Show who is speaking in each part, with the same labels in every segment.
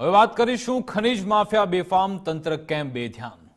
Speaker 1: હવે વાત કરીશું ખનીજ માફિયા બેફામ તંત્ર કેમ બેધ્યાન?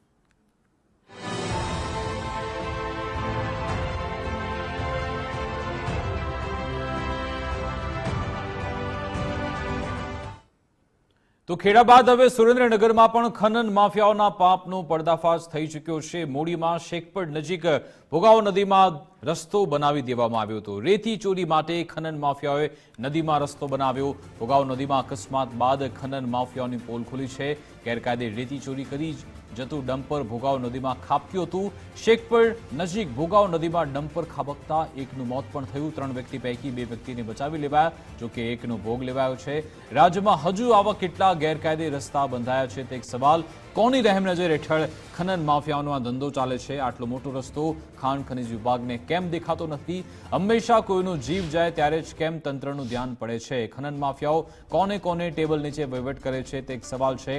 Speaker 1: તો ખેડા બાદ હવે સુરેન્દ્રનગરમાં પણ ખનન માફિયાઓના પાપનો પર્દાફાશ થઈ ચૂક્યો છે. મૂડીમાં શેખપડ નજીક ભોગાવો નદીમાં રસ્તો બનાવી દેવામાં આવ્યો હતો. રેતી ચોરી માટે ખનન માફિયાઓએ નદીમાં રસ્તો બનાવ્યો. ભોગાવો નદીમાં અકસ્માત બાદ ખનન માફિયાઓની પોલ ખુલી છે. ગેરકાયદે રેતી ચોરી કરી જતું ડમ્પર ભોગાવ નદીમાં ખાબક્યું હતું. શેખપર નજીક ભોગાવ નદીમાં ડમ્પર ખાબકતા એકનું મોત પણ થયું. ત્રણ વ્યક્તિ પૈકી બે વ્યક્તિને બચાવી લેવાયા જોકે એકનો ભોગ લેવાયો છે. રાજ્યમાં હજુ આવા કેટલા ગેરકાયદે રસ્તા બંધાયા છે તે એક સવાલ. કોની રહેમ નજર હેઠળ ખનન માફિયાઓનો આ ધંધો ચાલે છે? આટલો મોટો રસ્તો ખાણ ખનીજ વિભાગને કેમ દેખાતો નથી? હંમેશા કોઈનો જીવ જાય ત્યારે જ કેમ તંત્રનું ધ્યાન પડે છે? ખનન માફિયાઓ કોને કોને ટેબલ નીચે વહીવટ કરે છે તે એક સવાલ છે.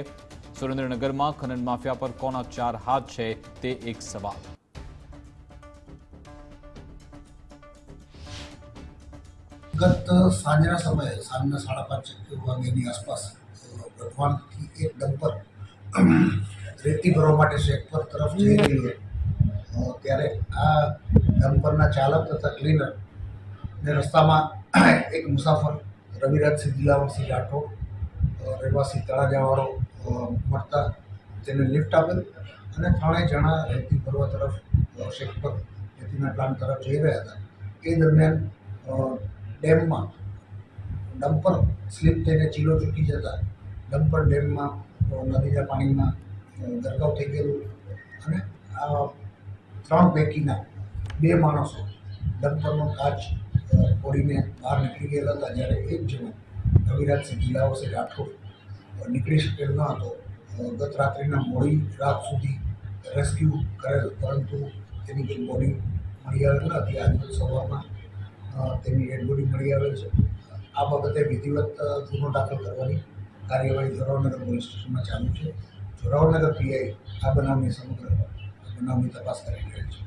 Speaker 1: સુરેન્દ્રનગરમાં ખનન માફિયા પર કોના ચાર હાથ છે તે એક સવાલ.
Speaker 2: ગત સાંજના સમયે સાંજના સાડા પાંચ વાગ્યાની આસપાસ ગઢવાણથી એક ડમ્પર રેતી ભરવા માટે શેખપર તરફ જઈ રહ્યું ત્યારે આ ડમ્પરના ચાલક તથા ક્લીનર ને રસ્તામાં એક મુસાફર રવિરાજસિંહ દિલાવરસિંહ રાઠોડ રહેવાસી તળાજાવાળો મળતા તેને લિફ્ટ આપેલ અને ત્રણેય જણા રેતી ભરવા તરફ શેખપર રેતીના પ્લાન્ટ તરફ જઈ રહ્યા હતા. એ દરમિયાન ડેમમાં ડમ્પર સ્લીપ થઈને ચીલો ચૂકી જતા ડમ્પર ડેમમાં નદીના પાણીમાં ગરકાવ થઈ ગયેલું અને આ ત્રણ પૈકીના બે માણસો ડમ્પરનો કાચ ફોડીને બહાર નીકળી ગયેલા હતા. જ્યારે એક જણો રવિરાજસિંહ જિલ્લાઓથી રાઠોડ અ, નીકળી શકેલ ન હતો. ગત રાત્રિના મોડી રાત સુધી રેસ્ક્યુ કરેલ, પરંતુ તેની કોઈ બોડી મળી આવેલ ન હતી. સવારમાં તેની ડેડ મળી આવેલ છે. આ બાબતે વિધિવત ગુનો દાખલ કરવાની કાર્યવાહી જોરાવનગર પોલીસ સ્ટેશનમાં ચાલુ છે. જોરાવનગર પીઆઈ આ બનાવની સમગ્ર બનાવની તપાસ કરી રહ્યા છે.